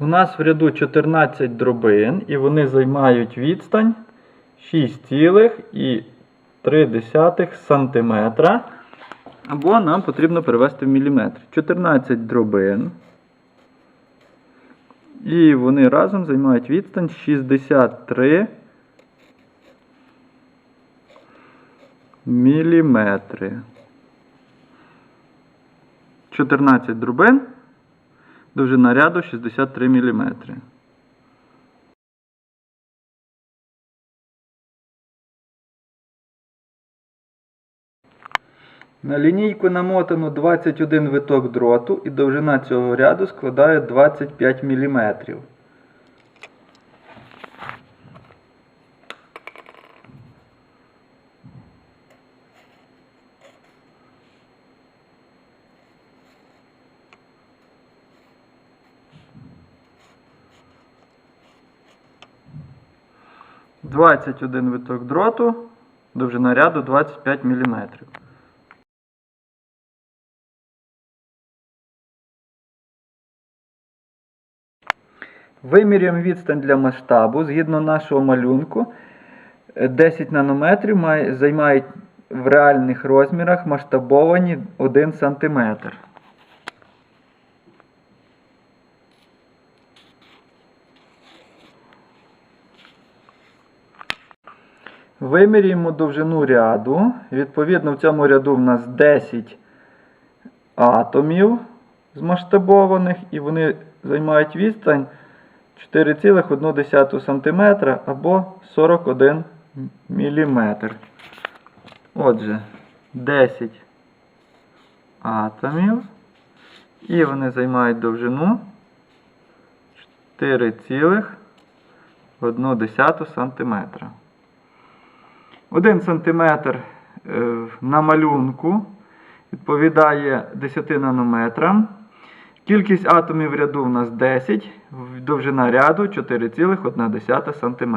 У нас в ряду 14 дробин, і вони займають відстань 6,3 см. Або нам потрібно перевести в міліметр. 14 дробин. І вони разом займають відстань 63 міліметри. 14 дробин. Довжина ряду 63 мм. На лінійку намотано 21 виток дроту і довжина цього ряду складає 25 мм. Двадцять один виток дроту, довжина ряду 25 мм. Вимірюємо відстань для масштабу. Згідно нашого малюнку, е, 10 нанометрів займають в реальних розмірах масштабовані 1 см. Вимірюємо довжину ряду. Відповідно, в цьому ряду в нас 10 атомів змасштабованих, і вони займають відстань 4,1 см або 41 мм. Отже, 10 атомів. І вони займають довжину 4,1 см. 1 см е, на малюнку відповідає 10 нанометрам. Кількість атомів в ряду у нас 10, в- довжина ряду 4,1 см.